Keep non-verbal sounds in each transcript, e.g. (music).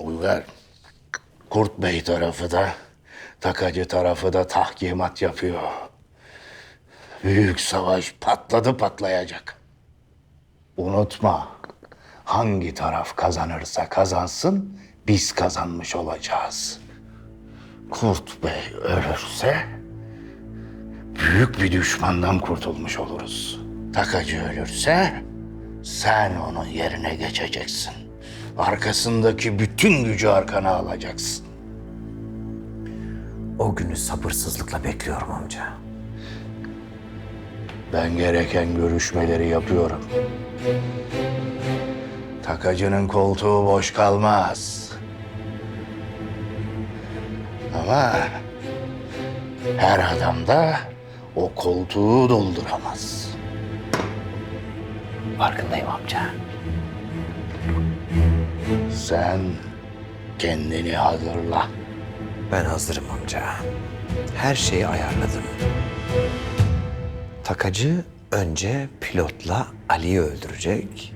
Uygar. Kurt Bey tarafı da, takacı tarafı da tahkimat yapıyor. Büyük savaş patladı patlayacak. Unutma, hangi taraf kazanırsa kazansın, biz kazanmış olacağız. Kurt Bey ölürse, büyük bir düşmandan kurtulmuş oluruz. Takacı ölürse, sen onun yerine geçeceksin. Arkasındaki bütün gücü arkana alacaksın. O günü sabırsızlıkla bekliyorum amca. Ben gereken görüşmeleri yapıyorum. Takacının koltuğu boş kalmaz. Ama her adam da o koltuğu dolduramaz. Farkındayım amca. Sen kendini hazırla. Ben hazırım amca. Her şeyi ayarladım. Takacı önce pilotla Ali'yi öldürecek.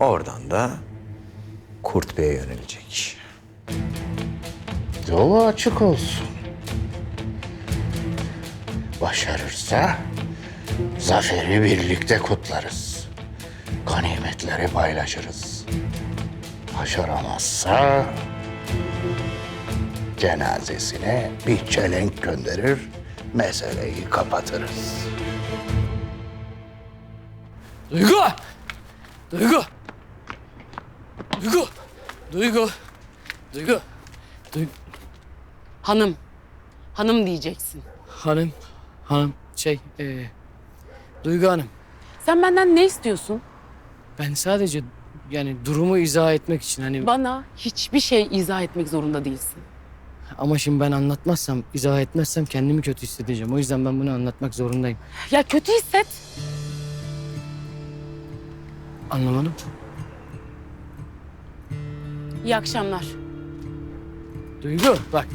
Oradan da Kurt Bey'e yönelecek. Yolu açık olsun. Başarırsa zaferi birlikte kutlarız. Ganimetleri paylaşırız. Başaramazsa cenazesine bir çelenk gönderir, meseleyi kapatırız. Duygu! Duygu! Duygu! Duygu! Duygu! Duygu! Hanım. Hanım diyeceksin. Hanım, hanım, şey, e, Duygu Hanım. Sen benden ne istiyorsun? Ben sadece yani durumu izah etmek için hani Bana hiçbir şey izah etmek zorunda değilsin. ama şimdi ben anlatmazsam, izah etmezsem kendimi kötü hissedeceğim. O yüzden ben bunu anlatmak zorundayım. Ya kötü hisset. Anlamadım. İyi akşamlar. Duygu bak.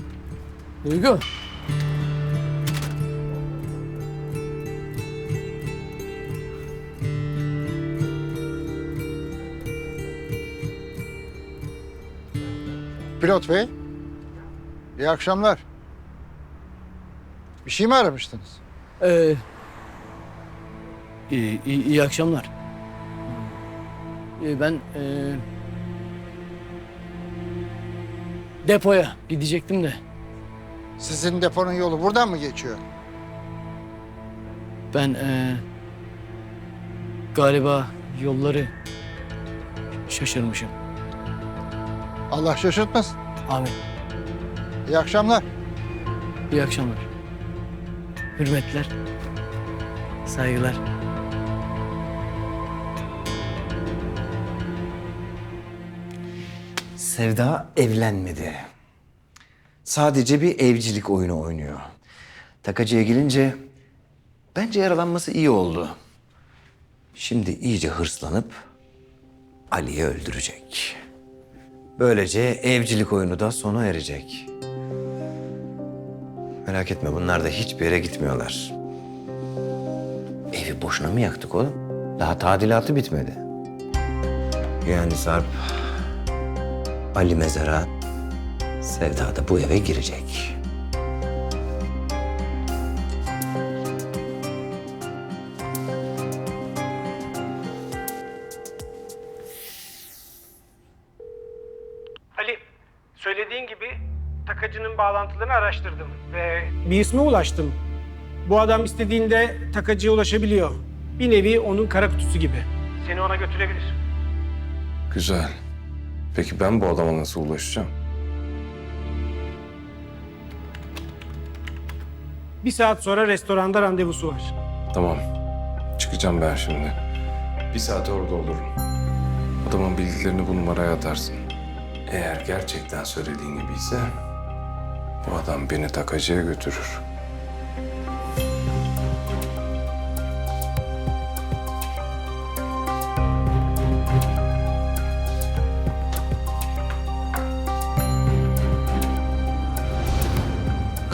Duygu. Pilot bey. İyi akşamlar. Bir şey mi aramıştınız? Ee, iyi, iyi, iyi akşamlar. Ee, ben ee, depoya gidecektim de Sizin deponun yolu buradan mı geçiyor? ben ee, galiba yolları şaşırmışım. Allah şaşırtmasın. Amin. İyi akşamlar. İyi akşamlar. Hürmetler. Saygılar. Sevda evlenmedi. Sadece bir evcilik oyunu oynuyor. Takacıya gelince bence yaralanması iyi oldu. Şimdi iyice hırslanıp Ali'yi öldürecek. Böylece evcilik oyunu da sona erecek. Merak etme bunlar da hiçbir yere gitmiyorlar. Evi boşuna mı yaktık oğlum? Daha tadilatı bitmedi. Yani Sarp Ali mezara Sevda da bu eve girecek. Araştırdım ve Bir isme ulaştım. Bu adam istediğinde takacıya ulaşabiliyor. Bir nevi onun kara kutusu gibi. seni ona götürebilir. Güzel. Peki ben bu adama nasıl ulaşacağım? Bir saat sonra restoranda randevusu var. Tamam. Çıkacağım ben şimdi. Bir saate orada olurum. Adamın bilgilerini bu numaraya atarsın. Eğer gerçekten söylediğin gibi ise bu adam beni takacıya götürür.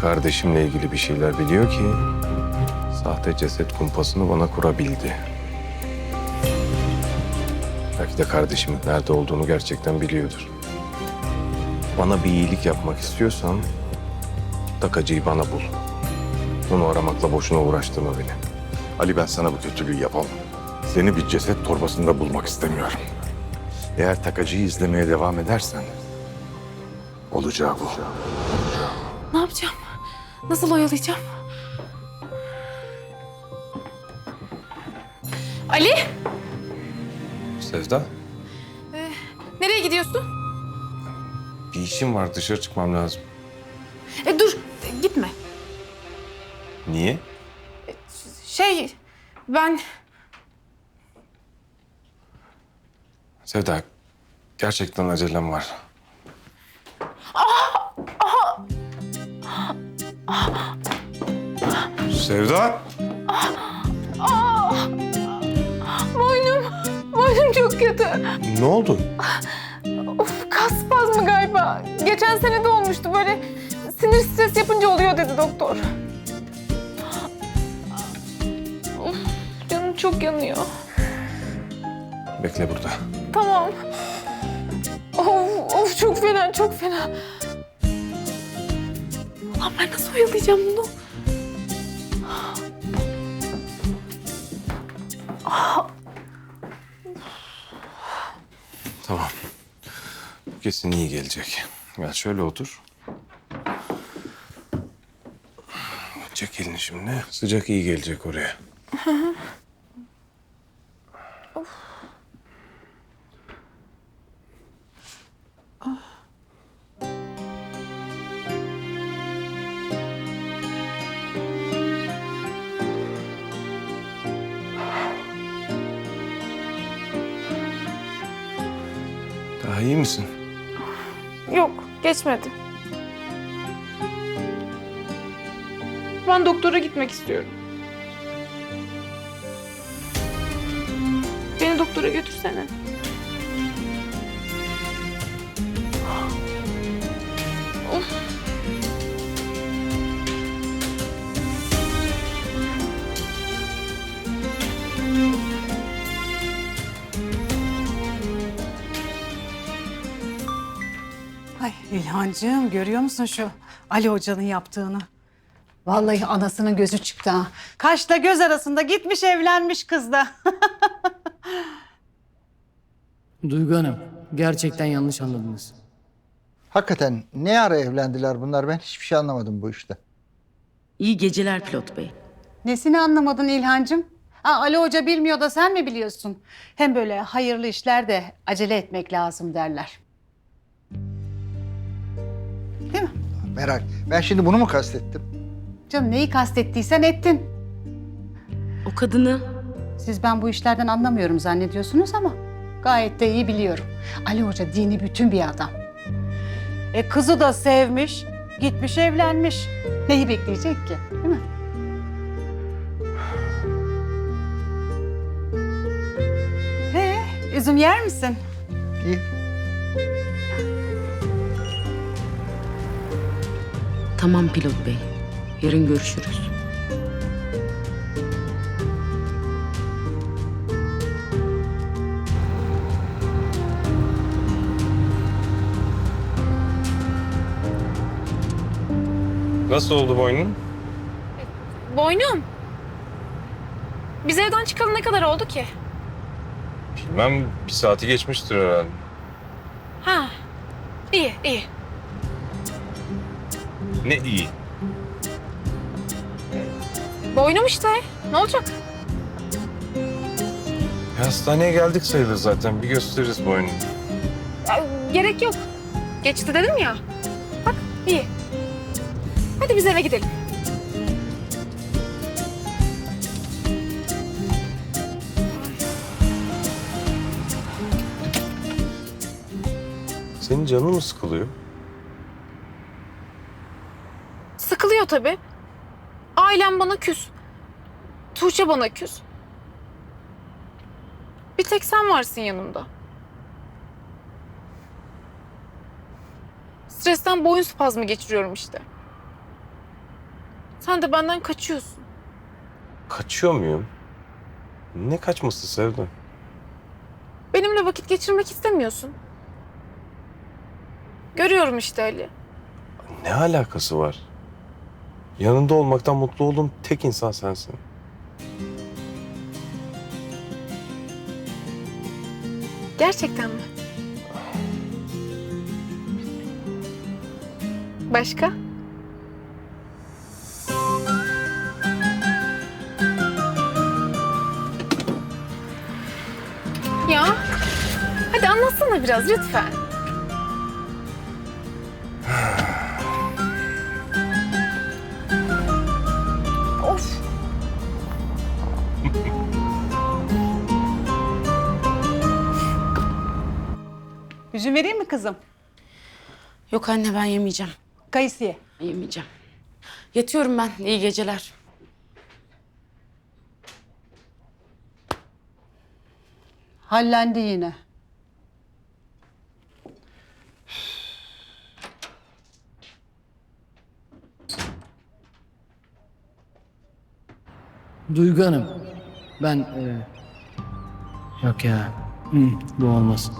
Kardeşimle ilgili bir şeyler biliyor ki sahte ceset kumpasını bana kurabildi. Belki de kardeşimin nerede olduğunu gerçekten biliyordur. Bana bir iyilik yapmak istiyorsan takacıyı bana bul. Onu aramakla boşuna uğraştırma beni. Ali ben sana bu kötülüğü yapamam. Seni bir ceset torbasında bulmak istemiyorum. Eğer takacıyı izlemeye devam edersen olacağı bu. Ne yapacağım? Nasıl oyalayacağım? Ali, Sevda, nereye gidiyorsun? bir işim var dışarı çıkmam lazım. E, gitme. Niye? Şey, ben... Sevda, gerçekten acelem var. Sevda! Boynum, boynum çok kötü. Ne oldu? Of kas spazmı galiba. Geçen sene de olmuştu böyle sinir stres yapınca oluyor dedi doktor. Of, canım çok yanıyor. Bekle burada. Tamam. Of, of çok fena, çok fena. Ulan ben nasıl oyalayacağım bunu? Tamam. Bu kesin iyi gelecek. Gel şöyle otur. Çek elini şimdi. Sıcak iyi gelecek oraya. (laughs) Daha iyi misin? Geçmedi. Ben doktora gitmek istiyorum. Beni doktora götürsene. Ay İlhancığım görüyor musun şu Ali Hoca'nın yaptığını? Vallahi anasının gözü çıktı ha. Kaşla göz arasında gitmiş evlenmiş kız da. (laughs) Duygu Hanım, gerçekten yanlış anladınız. Hakikaten ne ara evlendiler bunlar? Ben hiçbir şey anlamadım bu işte. İyi geceler pilot bey. Nesini anlamadın İlhancığım? Ha, Ali Hoca bilmiyor da sen mi biliyorsun? Hem böyle hayırlı işlerde acele etmek lazım derler. Mi? Merak. Ben şimdi bunu mu kastettim? Canım neyi kastettiysen ettin. O kadını Siz ben bu işlerden anlamıyorum zannediyorsunuz ama gayet de iyi biliyorum. Ali Hoca dini bütün bir adam. E kızı da sevmiş, gitmiş evlenmiş. Neyi bekleyecek ki, değil mi? He, üzüm yer misin? İyi. Tamam pilot bey. Yarın görüşürüz. Nasıl oldu boynun? Boynum. Biz evden çıkalı ne kadar oldu ki? Bilmem bir saati geçmiştir herhalde. Ha. İyi, iyi. Ne iyi. Boynum işte. Ne olacak? Ya hastaneye geldik sayılır zaten. Bir gösteririz boynunu. Ya, gerek yok. Geçti dedim ya. Bak, iyi. Hadi biz eve gidelim. Senin canın mı sıkılıyor? Sıkılıyor tabii. Ailem bana küs. Tuğçe bana küs. Bir tek sen varsın yanımda. Stresten boyun spazmı geçiriyorum işte. Sen de benden kaçıyorsun. Kaçıyor muyum? Ne kaçması Sevda? Benimle vakit geçirmek istemiyorsun. Görüyorum işte Ali. Ne alakası var? Yanında olmaktan mutlu olduğum tek insan sensin. Gerçekten mi? Başka? Ya, hadi anlatsana biraz lütfen. Üzüm vereyim mi kızım? Yok anne ben yemeyeceğim. Kayısı ye. Yemeyeceğim. Yatıyorum ben. İyi geceler. Hallendi yine. Duygu Hanım. Ben... e, Yok ya. Hı, bu olmaz.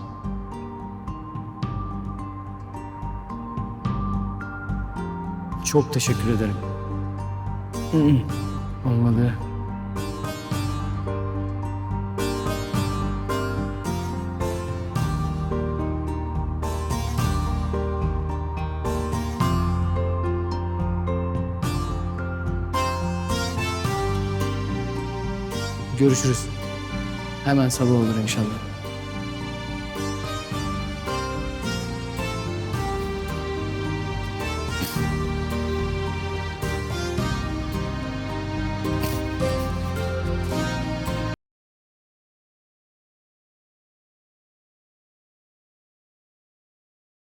Çok teşekkür ederim. Hı, Olmadı. Görüşürüz. Hemen sabah olur inşallah.